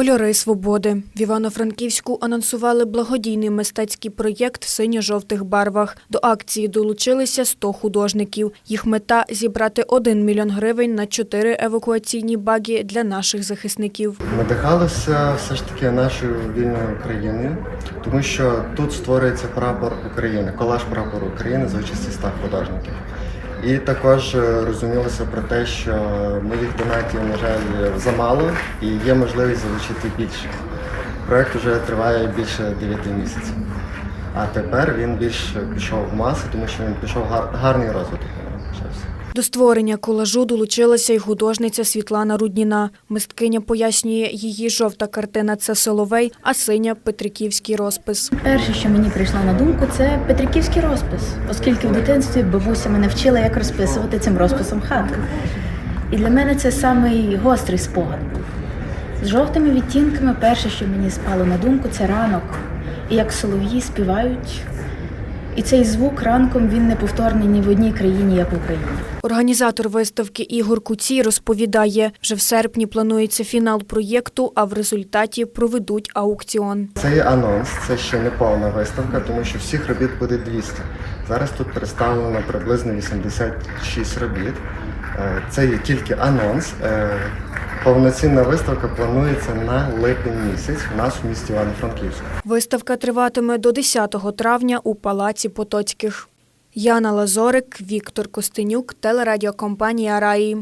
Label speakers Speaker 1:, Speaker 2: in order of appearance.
Speaker 1: Кольори свободи в Івано-Франківську анонсували благодійний мистецький проєкт синьо-жовтих барвах. До акції долучилися 100 художників. Їх мета зібрати 1 мільйон гривень на 4 евакуаційні баги для наших захисників.
Speaker 2: Надихалися все ж таки нашою вільною Україною, тому що тут створюється прапор України, колаж прапору України за участі 100 художників. І також е, розумілося про те, що моїх донатів, на жаль, замало і є можливість залучити більше. Проект вже триває більше 9 місяців. А тепер він більш пішов в маси, тому що він пішов гар- гарний розвиток.
Speaker 1: До створення колажу долучилася й художниця Світлана Рудніна. Мисткиня пояснює, її жовта картина це Соловей, а синя Петриківський розпис.
Speaker 3: Перше, що мені прийшло на думку, це Петриківський розпис, оскільки в дитинстві бабуся мене вчила, як розписувати цим розписом хату. І для мене це самий гострий спогад. З жовтими відтінками перше, що мені спало на думку, це ранок. І як солов'ї співають. І цей звук ранком він не повторний ні в одній країні, як в Україні.
Speaker 1: Організатор виставки Ігор Куцій розповідає, вже в серпні планується фінал проєкту, а в результаті проведуть аукціон.
Speaker 2: Це є анонс, це ще не повна виставка, тому що всіх робіт буде 200. Зараз тут представлено приблизно 86 робіт. Е, Це є тільки анонс. Повноцінна виставка планується на липень місяць у нас в місті Івано-Франківську.
Speaker 1: Виставка триватиме до 10 травня у Палаці Потоцьких. Яна Лазорик, Віктор Костенюк, телерадіокомпанія Раї.